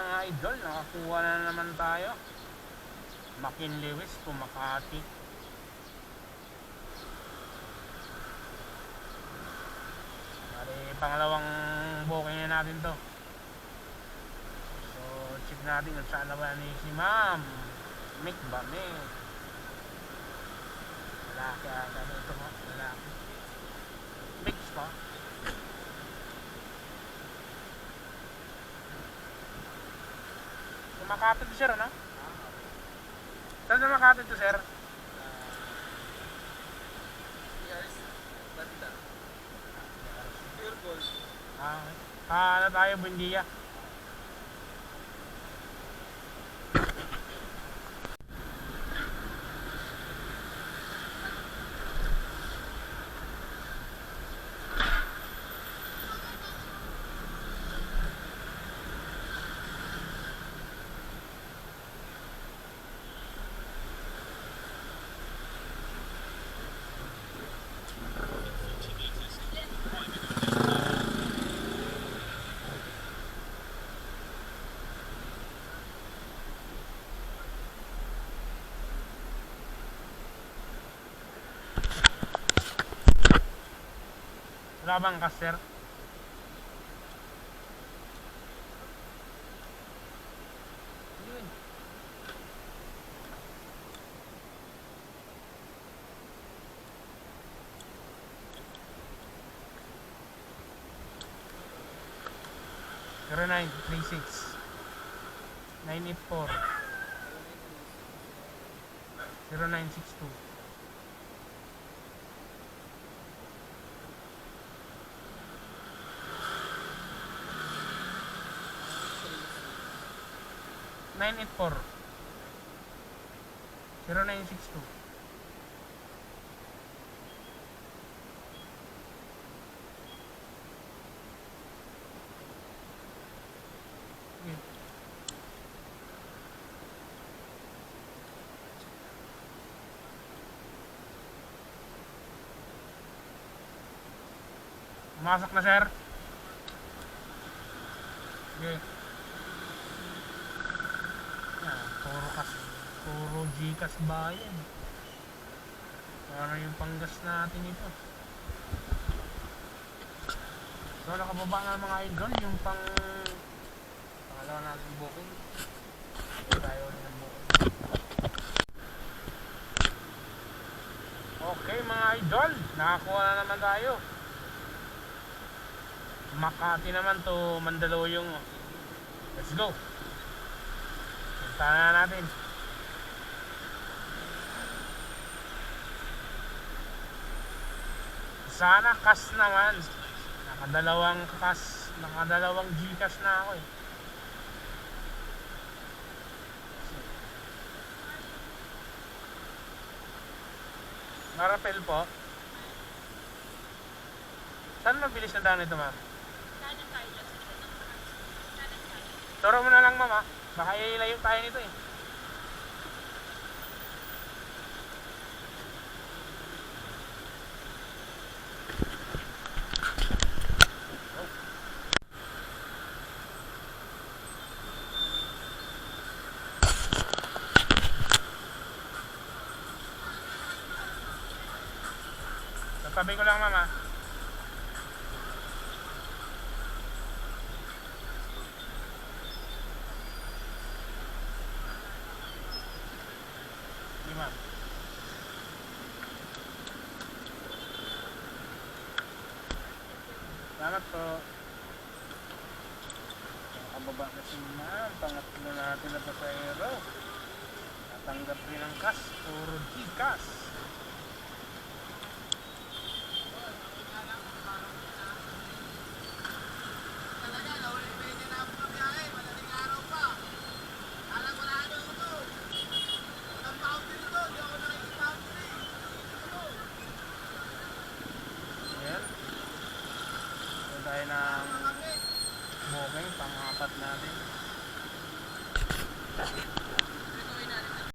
mga idol, nakakuha na naman tayo. Makin Lewis, Pumakati. Bali, pangalawang booking na natin to. So, check natin kung saan naman ni si Ma'am. Mick ba, Mick? Lalaki ata ito? Lalaki. Makati to sir, ano? Saan na Makati to sir? Years, banda. Pure gold. Ah, ah ano tayo, Bundia? Wala bang kas, sir? Yun. Zero nine three six nine eight four zero nine six two nine eight four zero nine six two Okay. Pumasok na sir. Okay. Puro kas, puro Gcash bayan. Ano yung panggas natin ito? So nakababa na mga idol yung pang pangalawa natin booking. So, tayo ng booking. Okay mga idol, nakakuha na naman tayo. Makati naman to Mandaluyong. Let's go. Punta na natin. Sana kas naman. Nakadalawang kas, nakadalawang Gcash na ako eh. Marapel po. Saan mabilis na daan ito, ma'am? Turo mo na lang, mama. Baka ilayo tayo nito eh. Tatabi ko lang, mama. Sige, ma'am. Salamat po. Nakababa na si ma'am. Pangatlo natin na pasahero. Natanggap rin ang cash. Puro Gcash. Ayan. So tayo ng booking, pang-apat natin.